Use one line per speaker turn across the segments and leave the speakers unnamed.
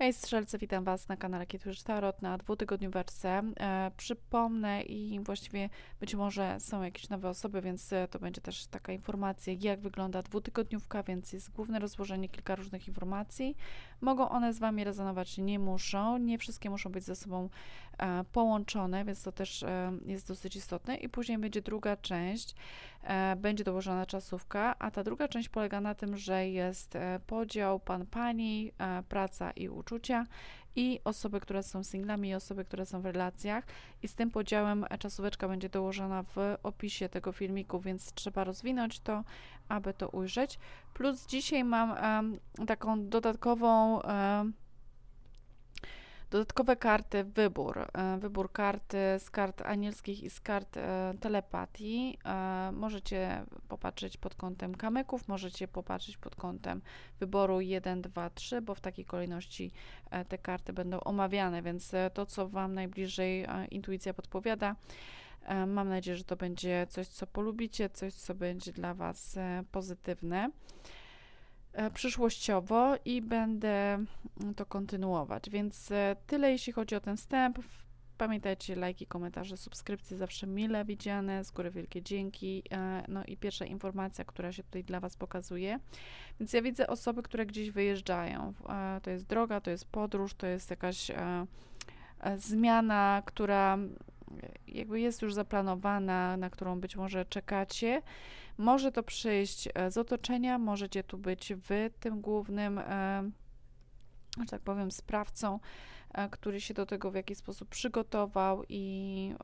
Hej strzelcy, witam Was na kanale Kietusz Tarot na dwutygodnióweczce. E, przypomnę i właściwie być może są jakieś nowe osoby, więc e, to będzie też taka informacja, jak wygląda dwutygodniówka, więc jest główne rozłożenie, kilka różnych informacji. Mogą one z Wami rezonować, nie muszą, nie wszystkie muszą być ze sobą połączone, więc to też e, jest dosyć istotne. I później będzie druga część, e, będzie dołożona czasówka, a ta druga część polega na tym, że jest e, podział pan-pani, praca i uczucia i osoby, które są singlami i osoby, które są w relacjach i z tym podziałem czasóweczka będzie dołożona w opisie tego filmiku, więc trzeba rozwinąć to, aby to ujrzeć. Plus dzisiaj mam em, taką dodatkową em, Dodatkowe karty, wybór. E, Wybór karty z kart anielskich i z kart e, telepatii. E, Możecie popatrzeć pod kątem kamyków, możecie popatrzeć pod kątem wyboru 1, 2, 3, bo w takiej kolejności te karty będą omawiane, więc to, co Wam najbliżej intuicja podpowiada, mam nadzieję, że to będzie coś, co polubicie, coś, co będzie dla Was pozytywne przyszłościowo i będę mm, to kontynuować. Więc e, tyle, jeśli chodzi o ten wstęp. Pamiętajcie, lajki, komentarze, subskrypcje zawsze mile widziane. Z góry wielkie dzięki. E, No i pierwsza informacja, która się tutaj dla Was pokazuje. Więc ja widzę osoby, które gdzieś wyjeżdżają. E, To jest droga, to jest podróż, to jest jakaś e, e, zmiana, która jakby jest już zaplanowana, na którą być może czekacie. Może to przyjść e, z otoczenia, możecie tu być wy tym głównym, e, że tak powiem, sprawcą, e, który się do tego w jakiś sposób przygotował i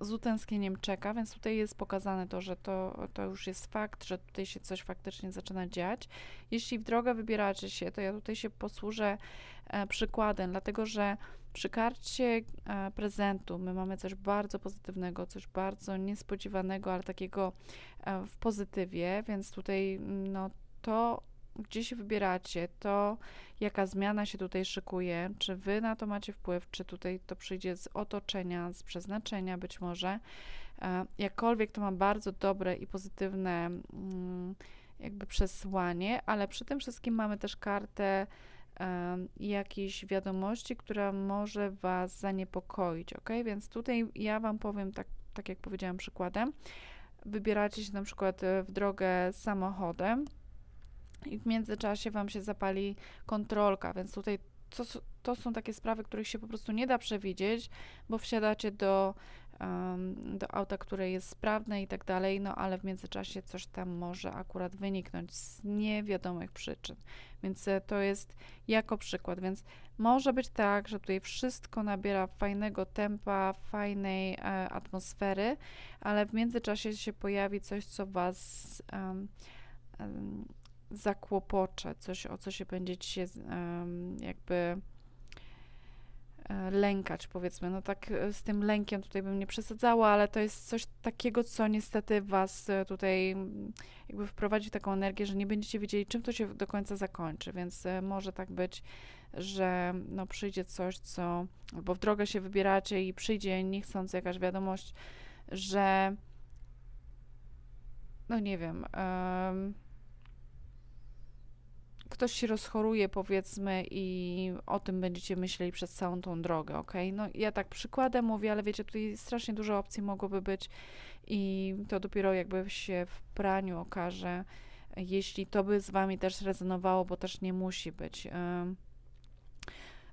z- utęsknieniem czeka, więc tutaj jest pokazane to, że to, to już jest fakt, że tutaj się coś faktycznie zaczyna dziać. Jeśli w drogę wybieracie się, to ja tutaj się posłużę przykładem, dlatego że przy karcie e, prezentu my mamy coś bardzo pozytywnego, coś bardzo niespodziewanego, ale takiego e, w pozytywie, więc tutaj mm, no, to, gdzie się wybieracie, to jaka zmiana się tutaj szykuje, czy wy na to macie wpływ, czy tutaj to przyjdzie z otoczenia, z przeznaczenia być może. E, Jakkolwiek to ma bardzo dobre i pozytywne mm, jakby przesłanie, ale przy tym wszystkim mamy też kartę jakiejś wiadomości, która może Was zaniepokoić, ok? Więc tutaj ja Wam powiem, tak, tak jak powiedziałam przykładem, wybieracie się na przykład e, w drogę samochodem i w międzyczasie Wam się zapali kontrolka, więc tutaj to, to są takie sprawy, których się po prostu nie da przewidzieć, bo wsiadacie do, em, do auta, które jest sprawne i tak dalej, no ale w międzyczasie coś tam może akurat wyniknąć z niewiadomych przyczyn. Więc e, to jest jako przykład, więc może być tak, że tutaj wszystko nabiera fajnego tempa, fajnej e, atmosfery, ale w międzyczasie się pojawi coś, co Was em, em, zakłopocze, coś, o co się będziecie się jakby e, lękać, powiedzmy. No tak e, z tym lękiem tutaj bym nie przesadzała, ale to jest coś takiego, co niestety was e, tutaj jakby wprowadzi taką energię, że nie będziecie wiedzieli, czym to się do końca zakończy, więc może tak być, że no przyjdzie coś, co, albo w drogę się wybieracie i przyjdzie niechcąc jakaś wiadomość, że no nie wiem, em, ktoś się rozchoruje, powiedzmy, i o tym będziecie myśleli przez całą tą drogę, ok? No ja tak przykładem mówię, ale wiecie, tutaj strasznie dużo opcji mogłoby być i to dopiero jakby się w praniu okaże, jeśli to by z wami też rezonowało, bo też nie musi być. Ym,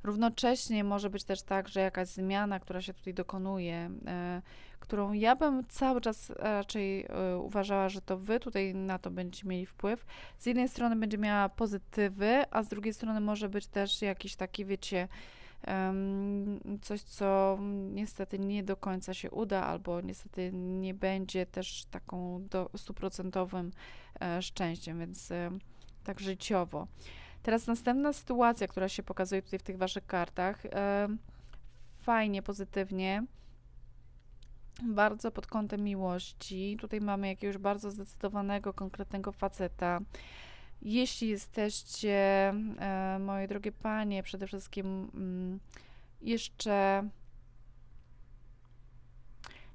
Równocześnie może być też tak, że jakaś zmiana, która się tutaj dokonuje, e, którą ja bym cały czas raczej e, uważała, że to wy tutaj na to będziecie mieli wpływ. Z jednej strony będzie miała pozytywy, a z drugiej strony może być też jakiś taki, wiecie, coś, co niestety nie do końca się uda, albo niestety nie będzie też taką do, stuprocentowym e, szczęściem, więc tak życiowo. Teraz następna sytuacja, która się pokazuje tutaj w tych waszych kartach. E, fajnie, pozytywnie. Bardzo pod kątem miłości. Tutaj mamy jakiegoś bardzo zdecydowanego, konkretnego faceta. Jeśli jesteście, e, moje drogie panie, przede wszystkim mm, jeszcze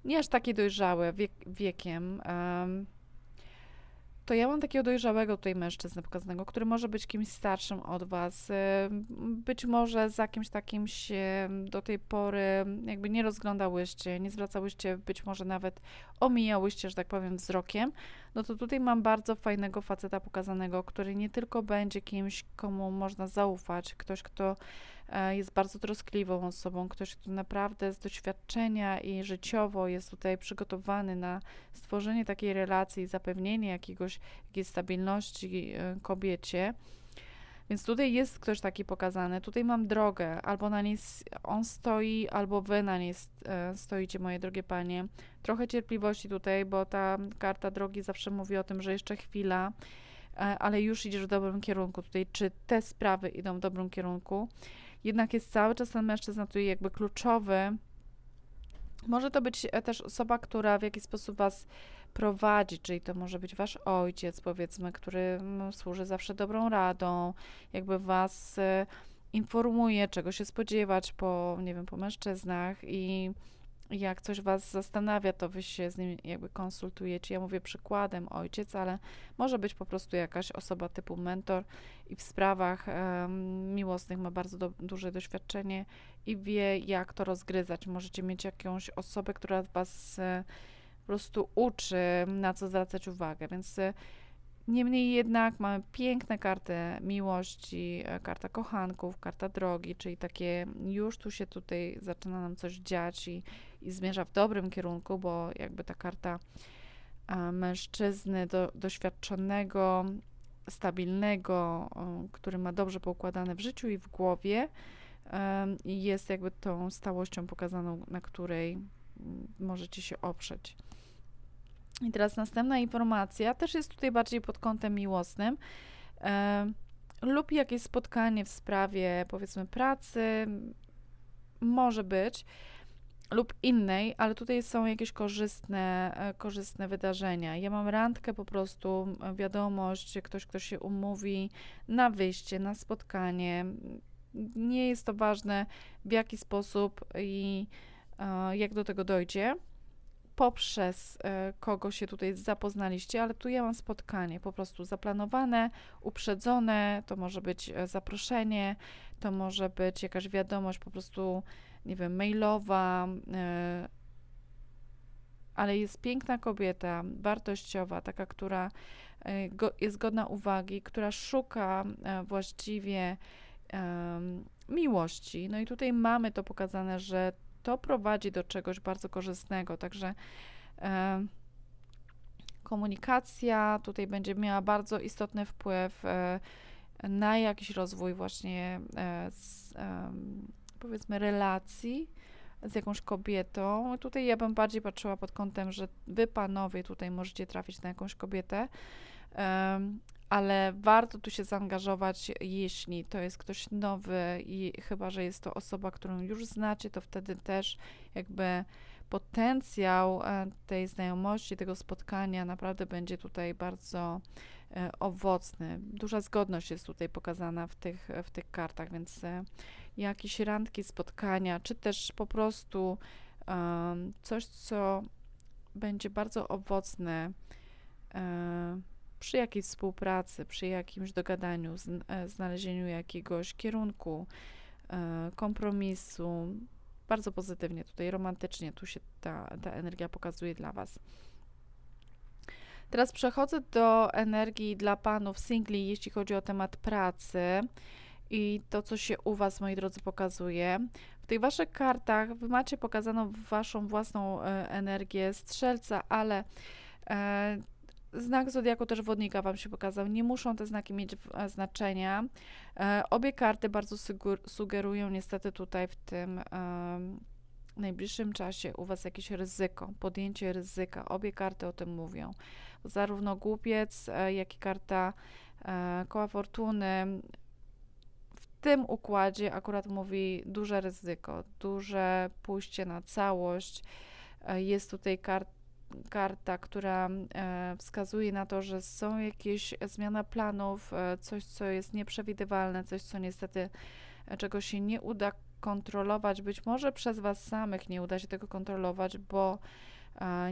nie aż takie dojrzałe wiek, wiekiem, em, to ja mam takiego dojrzałego tutaj mężczyznę pokazanego, który może być kimś starszym od was. Być może za kimś takim się do tej pory jakby nie rozglądałyście, nie zwracałyście, być może nawet omijałyście, że tak powiem, wzrokiem. No to tutaj mam bardzo fajnego faceta pokazanego, który nie tylko będzie kimś, komu można zaufać, ktoś, kto jest bardzo troskliwą osobą, ktoś, kto naprawdę z doświadczenia i życiowo jest tutaj przygotowany na stworzenie takiej relacji i zapewnienie jakiegoś, jakiejś stabilności e, kobiecie. Więc tutaj jest ktoś taki pokazany. Tutaj mam drogę, albo na niej on stoi, albo wy na niej e, stoicie, moje drogie panie. Trochę cierpliwości tutaj, bo ta karta drogi zawsze mówi o tym, że jeszcze chwila, e, ale już idziesz w dobrym kierunku tutaj. Czy te sprawy idą w dobrym kierunku? Jednak jest cały czas ten mężczyzna tutaj jakby kluczowy. Może to być e, też osoba, która w jakiś sposób was prowadzi, czyli to może być wasz ojciec, powiedzmy, który mm, służy zawsze dobrą radą, jakby was e, informuje, czego się spodziewać po, nie wiem, po mężczyznach i jak coś was zastanawia, to wy się z nim jakby konsultujecie. Ja mówię przykładem ojciec, ale może być po prostu jakaś osoba typu mentor i w sprawach em, miłosnych ma bardzo do, duże doświadczenie i wie, jak to rozgryzać. Możecie mieć jakąś osobę, która was e, po prostu uczy, na co zwracać uwagę. Więc e, niemniej jednak mamy piękne karty miłości, e, karta kochanków, karta drogi, czyli takie już tu się tutaj zaczyna nam coś dziać i, i zmierza w dobrym kierunku, bo jakby ta karta mężczyzny do, doświadczonego, stabilnego, który ma dobrze poukładane w życiu i w głowie, jest jakby tą stałością pokazaną, na której mm, możecie się oprzeć. I teraz następna informacja też jest tutaj bardziej pod kątem miłosnym. em, lub jakieś spotkanie w sprawie, powiedzmy, pracy, może być, lub innej, ale tutaj są jakieś korzystne, e, korzystne wydarzenia. Ja mam randkę po prostu, wiadomość, ktoś, kto się umówi na wyjście, na spotkanie. Nie jest to ważne, w jaki sposób i e, jak do tego dojdzie, poprzez e, kogo się tutaj zapoznaliście, ale tu ja mam spotkanie po prostu zaplanowane, uprzedzone, to może być e, zaproszenie, to może być jakaś wiadomość po prostu, nie wiem, mailowa, e, ale jest piękna kobieta, wartościowa, taka, która jest godna uwagi, która szuka właściwie miłości. No i tutaj mamy to pokazane, że to prowadzi do czegoś bardzo korzystnego, także em, komunikacja tutaj będzie miała bardzo istotny wpływ e, na jakiś rozwój właśnie e, z, em, powiedzmy relacji z jakąś kobietą. Tutaj ja bym bardziej patrzyła pod kątem, że wy panowie tutaj możecie trafić na jakąś kobietę, ale warto tu się zaangażować, jeśli to jest ktoś nowy i chyba, że jest to osoba, którą już znacie, to wtedy też jakby potencjał e, tej znajomości, tego spotkania naprawdę będzie tutaj bardzo e, owocny. Duża zgodność jest tutaj pokazana w tych, w tych kartach, więc e, jakieś randki, spotkania, czy też po prostu em, coś, co będzie bardzo owocne e, przy jakiejś współpracy, przy jakimś dogadaniu, e, znalezieniu jakiegoś kierunku, e, kompromisu. Bardzo pozytywnie, tutaj romantycznie, tu się ta, ta energia pokazuje dla Was. Teraz przechodzę do energii dla panów singli, jeśli chodzi o temat pracy i to, co się u Was, moi drodzy, pokazuje. W tych Waszych kartach Wy macie pokazaną Waszą własną e, energię strzelca, ale znak zodiaku też wodnika Wam się pokazał. Nie muszą te znaki mieć w- e, znaczenia. E, obie karty bardzo sugerują niestety tutaj w tym em, najbliższym czasie u Was jakieś ryzyko, podjęcie ryzyka. Obie karty o tym mówią. Zarówno głupiec, e, jak i karta koła fortuny w tym układzie akurat mówi duże ryzyko, duże pójście na całość. Jest tutaj kar karta, która e, wskazuje na to, że są jakieś zmiana planów, e, coś, co jest nieprzewidywalne, coś, co niestety e, czego się nie uda kontrolować, być może przez Was samych nie uda się tego kontrolować, bo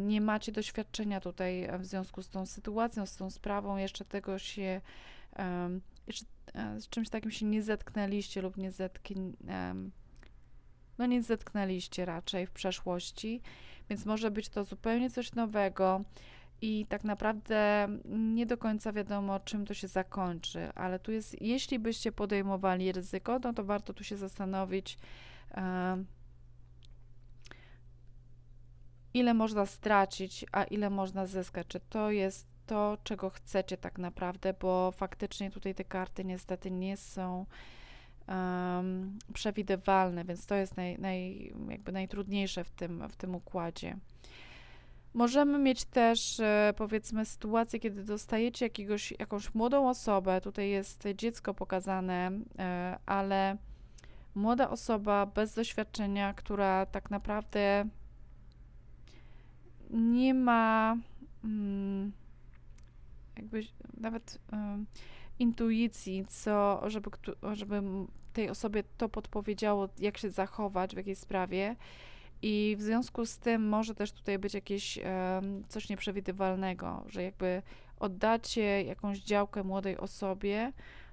nie macie doświadczenia tutaj w związku z tą sytuacją, z tą sprawą, jeszcze tego się, jeszcze z czymś takim się nie zetknęliście lub nie zetkn, em, no nie zetknęliście raczej w przeszłości, więc może być to zupełnie coś nowego i tak naprawdę nie do końca wiadomo, czym to się zakończy, ale tu jest, jeśli byście podejmowali ryzyko, no to warto tu się zastanowić, ile można stracić, a ile można zyskać. Czy to jest to, czego chcecie tak naprawdę, bo faktycznie tutaj te karty niestety nie są um, przewidywalne, więc to jest naj, naj, jakby najtrudniejsze w tym, w tym układzie. Możemy mieć też, e, powiedzmy, sytuację, kiedy dostajecie jakiegoś, jakąś młodą osobę, tutaj jest dziecko pokazane, e, ale młoda osoba bez doświadczenia, która tak naprawdę nie ma mm, jakby nawet intuicji, co, żeby, żeby tej osobie to podpowiedziało, jak się zachować w jakiejś sprawie. I w związku z tym może też tutaj być jakieś coś nieprzewidywalnego, że jakby oddacie jakąś działkę młodej osobie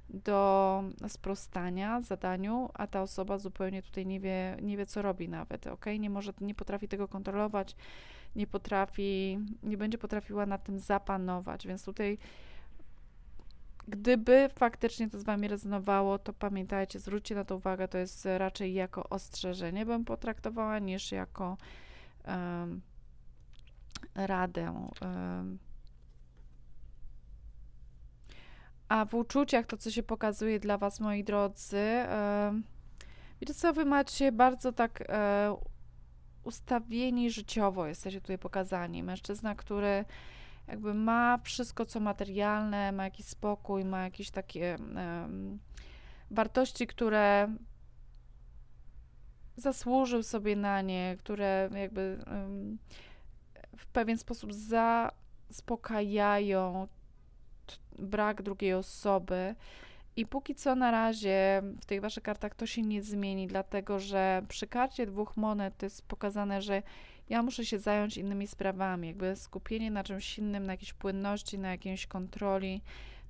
do sprostania zadaniu, a ta osoba zupełnie tutaj nie wie, nie wie co robi nawet, ok? Nie może, nie potrafi tego kontrolować, nie potrafi, nie będzie potrafiła na tym zapanować, więc tutaj gdyby faktycznie to z Wami rezonowało, to pamiętajcie, zwróćcie na to uwagę, to jest raczej jako ostrzeżenie bym potraktowała, niż jako um, radę. Um. A w uczuciach to, co się pokazuje dla Was, moi drodzy, um, wiecie co, Wy macie bardzo tak um, ustawieni życiowo, jesteście tutaj pokazani. Mężczyzna, który jakby ma wszystko, co materialne, ma jakiś spokój, ma jakieś takie um, wartości, które zasłużył sobie na nie, które jakby um, w pewien sposób zaspokajają brak drugiej osoby. I póki co na razie w tych waszych kartach to się nie zmieni, dlatego że przy karcie dwóch monet jest pokazane, że ja muszę się zająć innymi sprawami, jakby skupienie na czymś innym, na jakiejś płynności, na jakiejś kontroli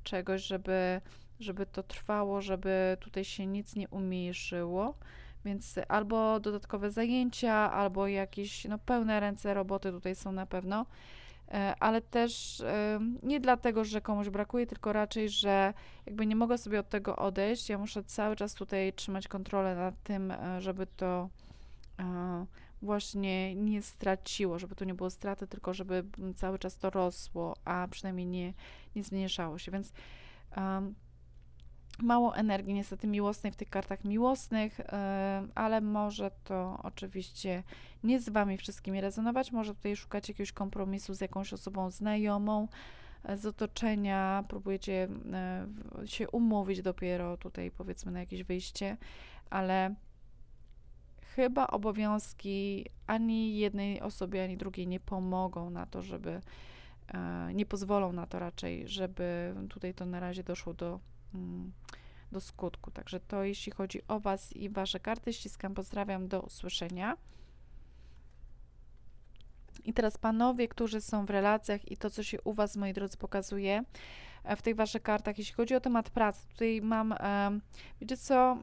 czegoś, żeby, żeby to trwało, żeby tutaj się nic nie umniejszyło. Więc albo dodatkowe zajęcia, albo jakieś no, pełne ręce roboty tutaj są na pewno. E, ale też nie dlatego, że komuś brakuje, tylko raczej, że jakby nie mogę sobie od tego odejść. Ja muszę cały czas tutaj trzymać kontrolę nad tym, e, żeby to e, właśnie nie straciło, żeby to nie było straty, tylko żeby cały czas to rosło, a przynajmniej nie, nie zmniejszało się. Więc um, mało energii niestety miłosnej w tych kartach miłosnych, ale może to oczywiście nie z Wami wszystkimi rezonować. Może tutaj szukać jakiegoś kompromisu z jakąś osobą znajomą e, z otoczenia, próbujecie e, się umówić dopiero tutaj powiedzmy na jakieś wyjście, ale chyba obowiązki ani jednej osobie, ani drugiej nie pomogą na to, żeby e, nie pozwolą na to raczej, żeby tutaj to na razie doszło do Mm, do skutku. Także to jeśli chodzi o Was i Wasze karty. Ściskam, pozdrawiam, do usłyszenia. I teraz panowie, którzy są w relacjach i to, co się u Was, moi drodzy, pokazuje e, w tych Waszych kartach, jeśli chodzi o temat pracy, tutaj mam, wiecie co,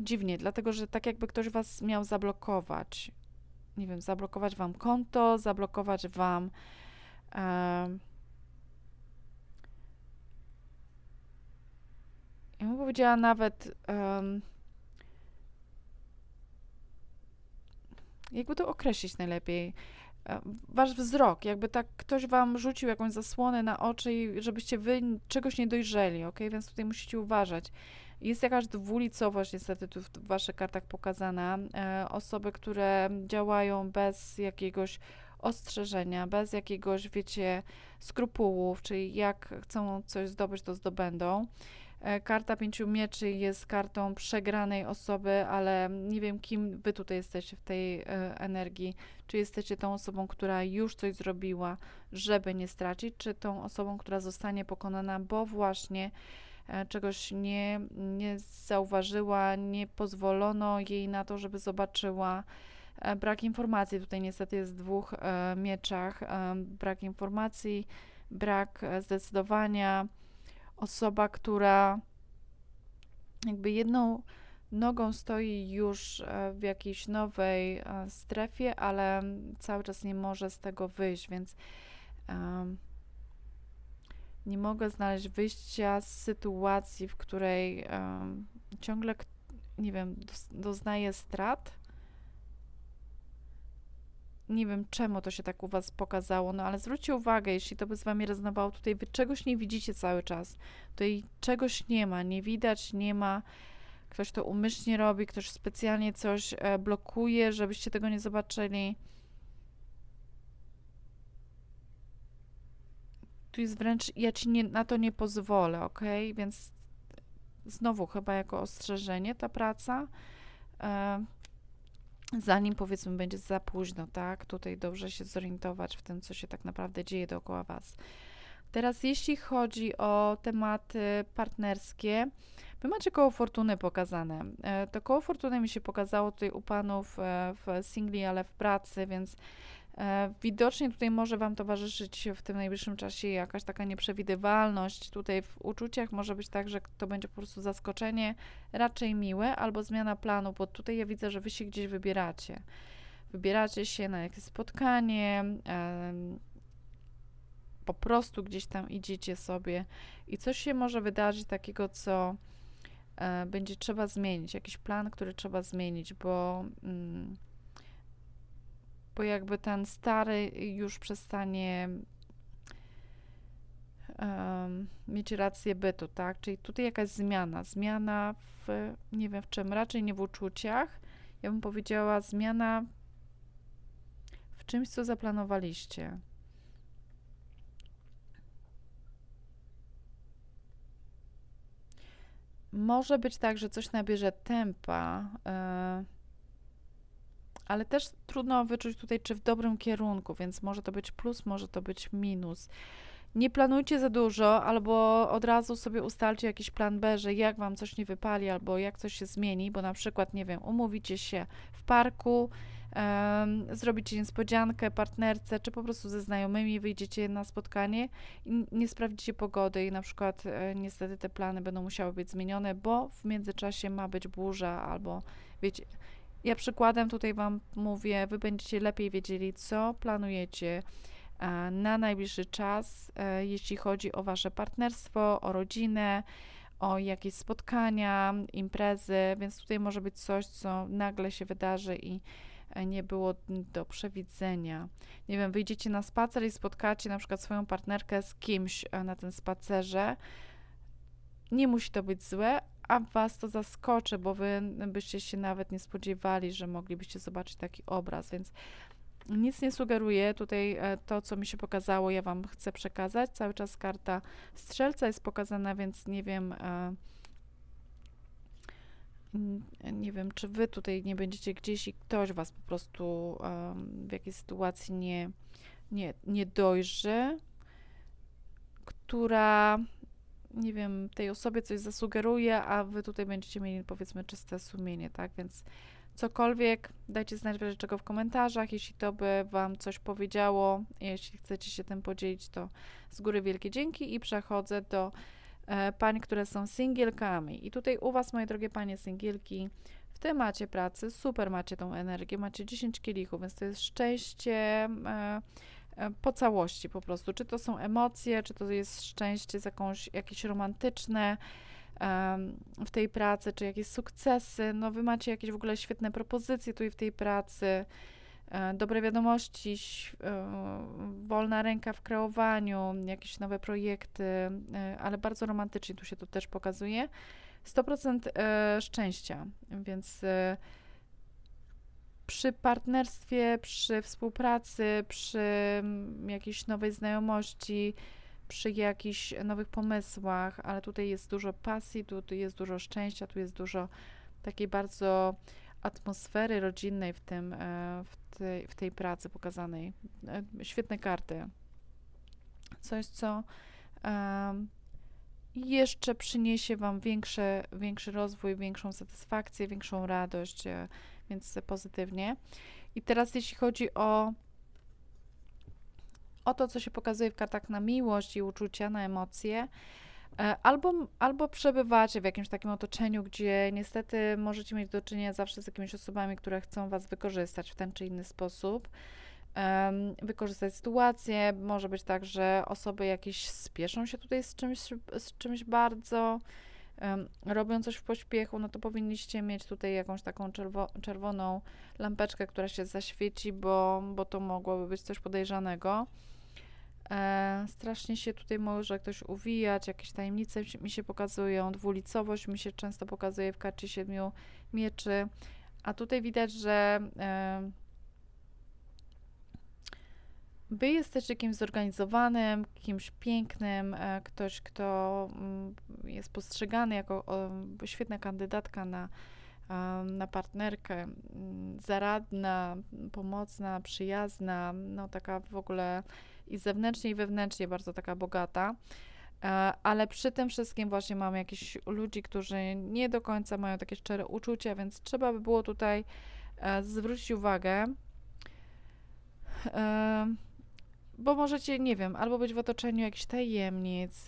dziwnie, dlatego, że tak jakby ktoś Was miał zablokować, nie wiem, zablokować Wam konto, zablokować Wam um, ja bym powiedziała nawet, um, jakby to określić najlepiej, e, wasz wzrok, jakby tak ktoś wam rzucił jakąś zasłonę na oczy żebyście wy czegoś nie dojrzeli, ok? Więc tutaj musicie uważać. Jest jakaś dwulicowość niestety tu w waszych kartach pokazana. E, osoby, które działają bez jakiegoś ostrzeżenia, bez jakiegoś, wiecie, skrupułów, czyli jak chcą coś zdobyć, to zdobędą. E, karta pięciu mieczy jest kartą przegranej osoby, ale nie wiem, kim wy tutaj jesteście w tej e, energii. Czy jesteście tą osobą, która już coś zrobiła, żeby nie stracić, czy tą osobą, która zostanie pokonana, bo właśnie czegoś nie, nie zauważyła, nie pozwolono jej na to, żeby zobaczyła. E, brak informacji, tutaj niestety jest dwóch e, mieczach, e, brak informacji, brak e, zdecydowania, osoba, która jakby jedną nogą stoi już e, w jakiejś nowej e, strefie, ale cały czas nie może z tego wyjść, więc nie mogę znaleźć wyjścia z sytuacji, w której em, ciągle, nie wiem, doznaję strat. Nie wiem, czemu to się tak u Was pokazało, no ale zwróćcie uwagę, jeśli to by z Wami rezonowało, tutaj Wy czegoś nie widzicie cały czas. Tutaj czegoś nie ma, nie widać, nie ma. Ktoś to umyślnie robi, ktoś specjalnie coś e, blokuje, żebyście tego nie zobaczyli. Tu jest wręcz, ja ci nie, na to nie pozwolę, ok? Więc znowu chyba jako ostrzeżenie ta praca. E, zanim powiedzmy będzie za późno, tak? Tutaj dobrze się zorientować w tym, co się tak naprawdę dzieje dookoła Was. Teraz, jeśli chodzi o tematy partnerskie, Wy macie koło fortuny pokazane. E, To koło fortuny mi się pokazało tutaj u panów e, w singli, ale w pracy, więc widocznie tutaj może Wam towarzyszyć w tym najbliższym czasie jakaś taka nieprzewidywalność. Tutaj w uczuciach może być tak, że to będzie po prostu zaskoczenie raczej miłe albo zmiana planu, bo tutaj ja widzę, że Wy się gdzieś wybieracie. Wybieracie się na jakieś spotkanie, po prostu gdzieś tam idziecie sobie i coś się może wydarzyć takiego, co e, będzie trzeba zmienić, jakiś plan, który trzeba zmienić, bo, mm, bo jakby ten stary już przestanie em, mieć rację bytu, tak? Czyli tutaj jakaś zmiana, zmiana w, nie wiem w czym, raczej nie w uczuciach, ja bym powiedziała zmiana w czymś, co zaplanowaliście. Może być tak, że coś nabierze tempa, e, ale też trudno wyczuć tutaj, czy w dobrym kierunku, więc może to być plus, może to być minus. Nie planujcie za dużo, albo od razu sobie ustalcie jakiś plan B, że jak wam coś nie wypali, albo jak coś się zmieni, bo na przykład, nie wiem, umówicie się w parku, em, zrobicie niespodziankę partnerce, czy po prostu ze znajomymi wyjdziecie na spotkanie i nie sprawdzicie pogody i na przykład e, niestety te plany będą musiały być zmienione, bo w międzyczasie ma być burza albo wiecie. Ja przykładem tutaj Wam mówię, Wy będziecie lepiej wiedzieli, co planujecie e, na najbliższy czas, e, jeśli chodzi o Wasze partnerstwo, o rodzinę, o jakieś spotkania, imprezy, więc tutaj może być coś, co nagle się wydarzy i e, nie było do przewidzenia. Nie wiem, wyjdziecie na spacer i spotkacie na przykład swoją partnerkę z kimś na tym spacerze. Nie musi to być złe, a was to zaskoczy, bo wy byście się nawet nie spodziewali, że moglibyście zobaczyć taki obraz, więc nic nie sugeruję. Tutaj e, to, co mi się pokazało, ja wam chcę przekazać. Cały czas karta strzelca jest pokazana, więc nie wiem. e, Nie wiem, czy wy tutaj nie będziecie gdzieś i ktoś was po prostu w jakiejś sytuacji nie, nie, nie dojrzy, która, nie wiem, tej osobie coś zasugeruje, a wy tutaj będziecie mieli powiedzmy czyste sumienie, tak? Więc cokolwiek, dajcie znać w czego w komentarzach, jeśli to by wam coś powiedziało, jeśli chcecie się tym podzielić, to z góry wielkie dzięki i przechodzę do e, pań, które są singielkami. I tutaj u was, moje drogie panie singielki, w temacie pracy super macie tą energię, macie 10 kielichów, więc to jest szczęście e, po całości po prostu. Czy to są emocje, czy to jest szczęście z jakąś, jakieś romantyczne w tej pracy, czy jakieś sukcesy. No wy macie jakieś w ogóle świetne propozycje tu i w tej pracy, e, dobre wiadomości, e, wolna ręka w kreowaniu, jakieś nowe projekty, e, ale bardzo romantycznie tu się to też pokazuje. 100% e, szczęścia, więc e, przy partnerstwie, przy współpracy, przy mm, jakiejś nowej znajomości, przy jakichś nowych pomysłach, ale tutaj jest dużo pasji, tu, tu jest dużo szczęścia, tu jest dużo takiej bardzo atmosfery rodzinnej w tym, e, w tej, w tej pracy pokazanej. E, Świetne karty. Coś, co em, jeszcze przyniesie Wam większy, większy rozwój, większą satysfakcję, większą radość, e, więc pozytywnie. I teraz jeśli chodzi o o to, co się pokazuje w kartach na miłość i uczucia, na emocje, e, albo, albo przebywacie w jakimś takim otoczeniu, gdzie niestety możecie mieć do czynienia zawsze z jakimiś osobami, które chcą was wykorzystać w ten czy inny sposób. Wykorzystać sytuację. Może być tak, że osoby jakieś spieszą się tutaj z czymś, z czymś bardzo, robią coś w pośpiechu, no to powinniście mieć tutaj jakąś taką czerwo czerwoną lampeczkę, która się zaświeci, bo, bo to mogłoby być coś podejrzanego. E, strasznie się tutaj może ktoś uwijać, jakieś tajemnice mi się pokazują, dwulicowość mi się często pokazuje w karcie siedmiu mieczy, a tutaj widać, że e, Wy jesteście kimś zorganizowanym, kimś pięknym, e, ktoś, kto mm, jest postrzegany jako świetna kandydatka na, na partnerkę, mm, zaradna, pomocna, przyjazna, no taka w ogóle i zewnętrznie, i wewnętrznie bardzo taka bogata. E, ale przy tym wszystkim właśnie mamy jakichś ludzi, którzy nie do końca mają takie szczere uczucia, więc trzeba by było tutaj e, zwrócić uwagę bo możecie, nie wiem, albo być w otoczeniu jakichś tajemnic,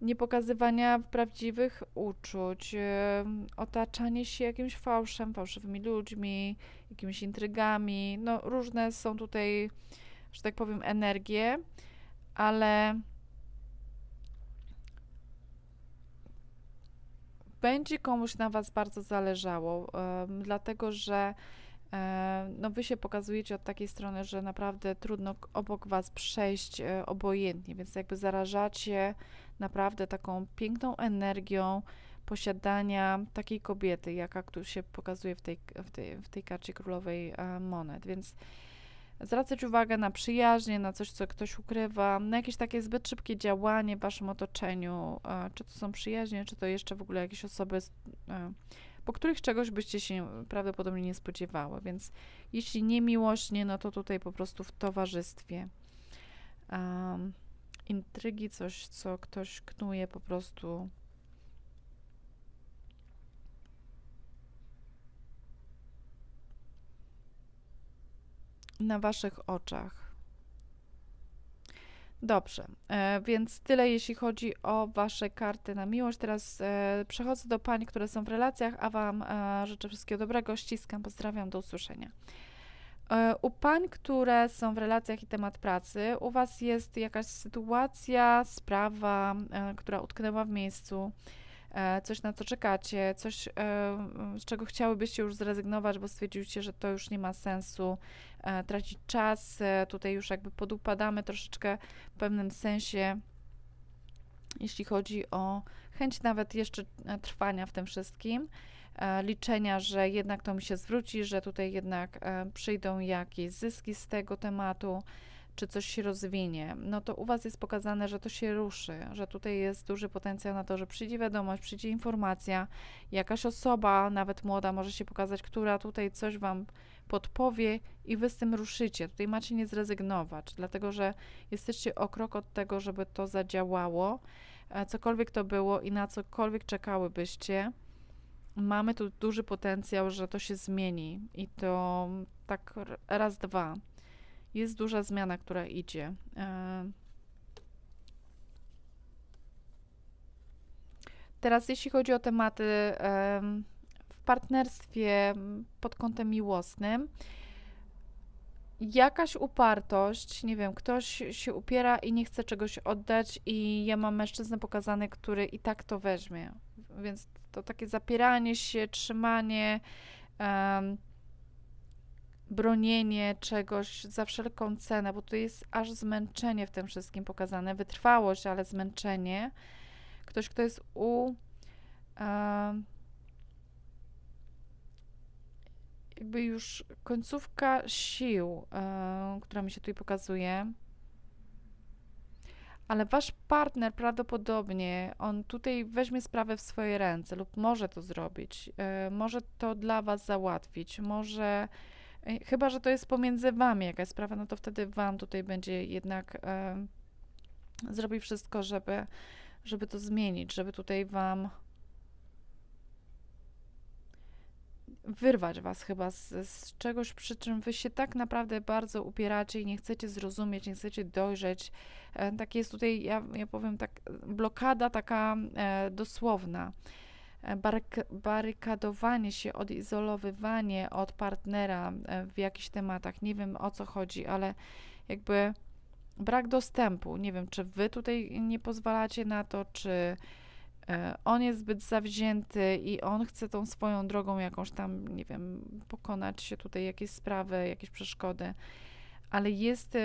nie pokazywania prawdziwych uczuć, otaczanie się jakimś fałszem, fałszywymi ludźmi, jakimiś intrygami. No, różne są tutaj, że tak powiem, energie, ale będzie komuś na Was bardzo zależało, dlatego że no wy się pokazujecie od takiej strony, że naprawdę trudno obok was przejść e, obojętnie, więc jakby zarażacie naprawdę taką piękną energią posiadania takiej kobiety, jaka tu się pokazuje w tej, w tej, w tej karcie królowej e, monet, więc zwracać uwagę na przyjaźnie, na coś, co ktoś ukrywa, na jakieś takie zbyt szybkie działanie w waszym otoczeniu, czy to są przyjaźnie, czy to jeszcze w ogóle jakieś osoby po których czegoś byście się prawdopodobnie nie spodziewały. Więc jeśli nie miłośnie, no to tutaj po prostu w towarzystwie. Um, intrygi, coś, co ktoś knuje po prostu. Na waszych oczach. Dobrze, e, więc tyle jeśli chodzi o Wasze karty na miłość. Teraz e, przechodzę do pań, które są w relacjach, a Wam e, życzę wszystkiego dobrego, ściskam, pozdrawiam, do usłyszenia. U pań, które są w relacjach i temat pracy, u Was jest jakaś sytuacja, sprawa, która utknęła w miejscu, coś na co czekacie, coś z czego chciałybyście już zrezygnować, bo stwierdziliście, że to już nie ma sensu, E, tracić czas. E, tutaj już jakby podupadamy troszeczkę w pewnym sensie, jeśli chodzi o chęć nawet jeszcze e, trwania w tym wszystkim liczenia, że jednak to mi się zwróci, że tutaj jednak przyjdą jakieś zyski z tego tematu, czy coś się rozwinie, no to u Was jest pokazane, że to się ruszy, że tutaj jest duży potencjał na to, że przyjdzie wiadomość, przyjdzie informacja, jakaś osoba, nawet młoda, może się pokazać, która tutaj coś Wam podpowie i wy z tym ruszycie. Tutaj macie nie zrezygnować, dlatego że jesteście o krok od tego, żeby to zadziałało. E, cokolwiek to było i na cokolwiek czekałybyście, mamy tu duży potencjał, że to się zmieni i to tak raz, dwa. Jest duża zmiana, która idzie. E, teraz, jeśli chodzi o tematy partnerstwie pod kątem miłosnym jakaś upartość, nie wiem, ktoś się upiera i nie chce czegoś oddać, i ja mam mężczyznę pokazany, który i tak to weźmie. Więc to takie zapieranie się, trzymanie, bronienie czegoś za wszelką cenę, bo to jest aż zmęczenie w tym wszystkim pokazane, wytrwałość, ale zmęczenie. Ktoś, kto jest u. Um, jakby już końcówka sił, yy, która mi się tutaj pokazuje. Ale wasz partner prawdopodobnie, on tutaj weźmie sprawę w swoje ręce lub może to zrobić, yy, może to dla was załatwić, może, chyba że to jest pomiędzy wami jakaś sprawa, no to wtedy wam tutaj będzie jednak zrobi wszystko, żeby, żeby to zmienić, żeby tutaj wam wyrwać was chyba z, z czegoś, przy czym wy się tak naprawdę bardzo upieracie i nie chcecie zrozumieć, nie chcecie dojrzeć. E, tak jest tutaj, ja, ja powiem tak, blokada taka e, dosłowna. E, baryk, barykadowanie się, odizolowywanie od partnera e, w jakichś tematach. Nie wiem o co chodzi, ale jakby brak dostępu. Nie wiem, czy wy tutaj nie pozwalacie na to, czy E, on jest zbyt zawzięty i on chce tą swoją drogą jakąś tam, nie wiem, pokonać się tutaj jakieś sprawy, jakieś przeszkody, ale jest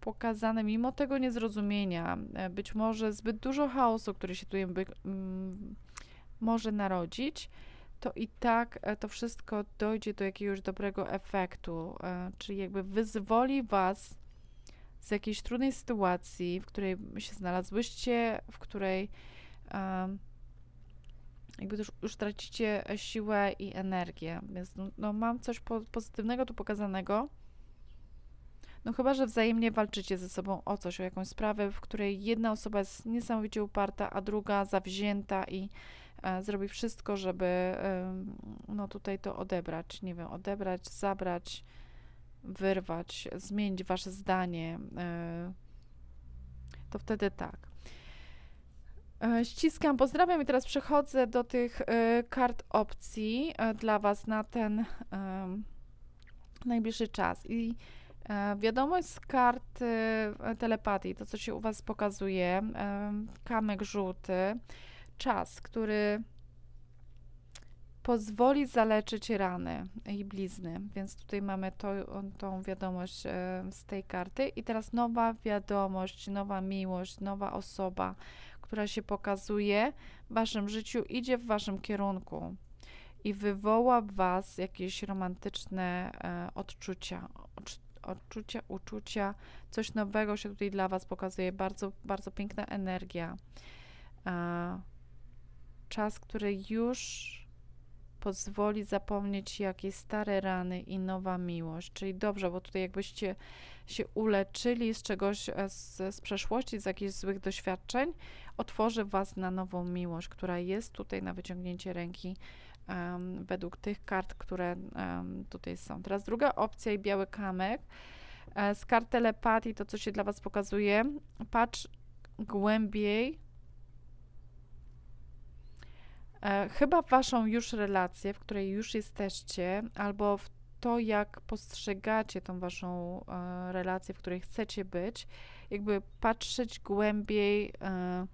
pokazane, mimo tego niezrozumienia, być może zbyt dużo chaosu, który się tutaj by, mm, może narodzić, to i tak to wszystko dojdzie do jakiegoś dobrego efektu, czyli jakby wyzwoli was z jakiejś trudnej sytuacji, w której się znalazłyście, w której jakby już, już tracicie siłę i energię. Więc no, no mam coś po, pozytywnego tu pokazanego. No chyba, że wzajemnie walczycie ze sobą o coś, o jakąś sprawę, w której jedna osoba jest niesamowicie uparta, a druga zawzięta i e, zrobi wszystko, żeby e, no tutaj to odebrać, nie wiem, odebrać, zabrać, wyrwać, zmienić wasze zdanie. E, to wtedy tak. E, ściskam, pozdrawiam i teraz przechodzę do tych e, kart opcji e, dla Was na ten najbliższy czas. I wiadomość z kart telepatii, to co się u Was pokazuje, kamek żółty, czas, który pozwoli zaleczyć rany i blizny. Więc tutaj mamy to, tą wiadomość z tej karty. I teraz nowa wiadomość, nowa miłość, nowa osoba, która się pokazuje w waszym życiu, idzie w waszym kierunku i wywoła w was jakieś romantyczne e, odczucia, odczucia, uczucia, coś nowego się tutaj dla was pokazuje, bardzo, bardzo piękna energia. Czas, który już pozwoli zapomnieć jakieś stare rany i nowa miłość. Czyli dobrze, bo tutaj jakbyście się uleczyli z czegoś e, z, z przeszłości, z jakichś złych doświadczeń, otworzy Was na nową miłość, która jest tutaj na wyciągnięcie ręki um, według tych kart, które um, tutaj są. Teraz druga opcja i biały kamek. E, z kart telepatii, to co się dla Was pokazuje, patrz głębiej e, chyba w waszą już relację, w której już jesteście, albo w to, jak postrzegacie tą waszą e, relację, w której chcecie być, jakby patrzeć głębiej, e,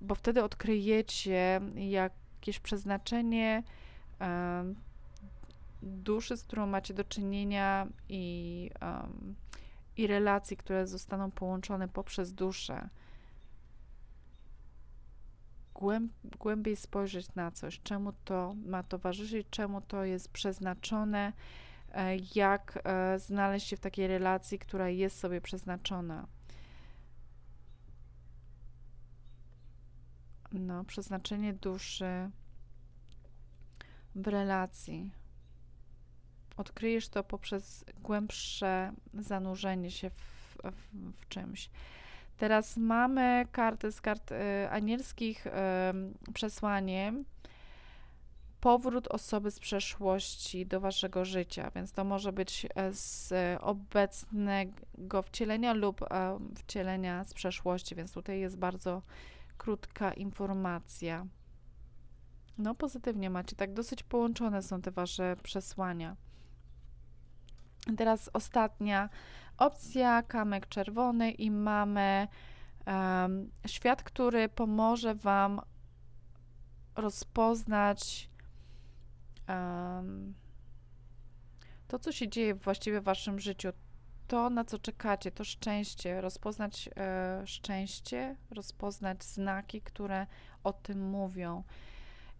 bo wtedy odkryjecie jakieś przeznaczenie e, duszy, z którą macie do czynienia i, i relacji, które zostaną połączone poprzez duszę. Głębiej spojrzeć na coś, czemu to ma towarzyszyć, czemu to jest przeznaczone, E, jak e, znaleźć się w takiej relacji, która jest sobie przeznaczona. No, przeznaczenie duszy w relacji. Odkryjesz to poprzez głębsze zanurzenie się w, w, w czymś. Teraz mamy karty z kart y, anielskich y, przesłaniem powrót osoby z przeszłości do waszego życia, więc to może być e, z obecnego wcielenia lub wcielenia z przeszłości, więc tutaj jest bardzo krótka informacja. No, pozytywnie macie, tak dosyć połączone są te wasze przesłania. Teraz ostatnia opcja, kamek czerwony i mamy um, świat, który pomoże wam rozpoznać um, to, co się dzieje właściwie w waszym życiu, to, na co czekacie, to szczęście, rozpoznać e, szczęście, rozpoznać znaki, które o tym mówią.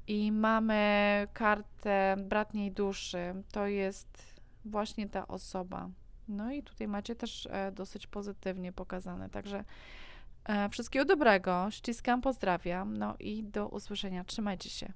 I mamy kartę bratniej duszy, to jest właśnie ta osoba. No i tutaj macie też e, dosyć pozytywnie pokazane. Także e, wszystkiego dobrego, ściskam, pozdrawiam, no i do usłyszenia. Trzymajcie się.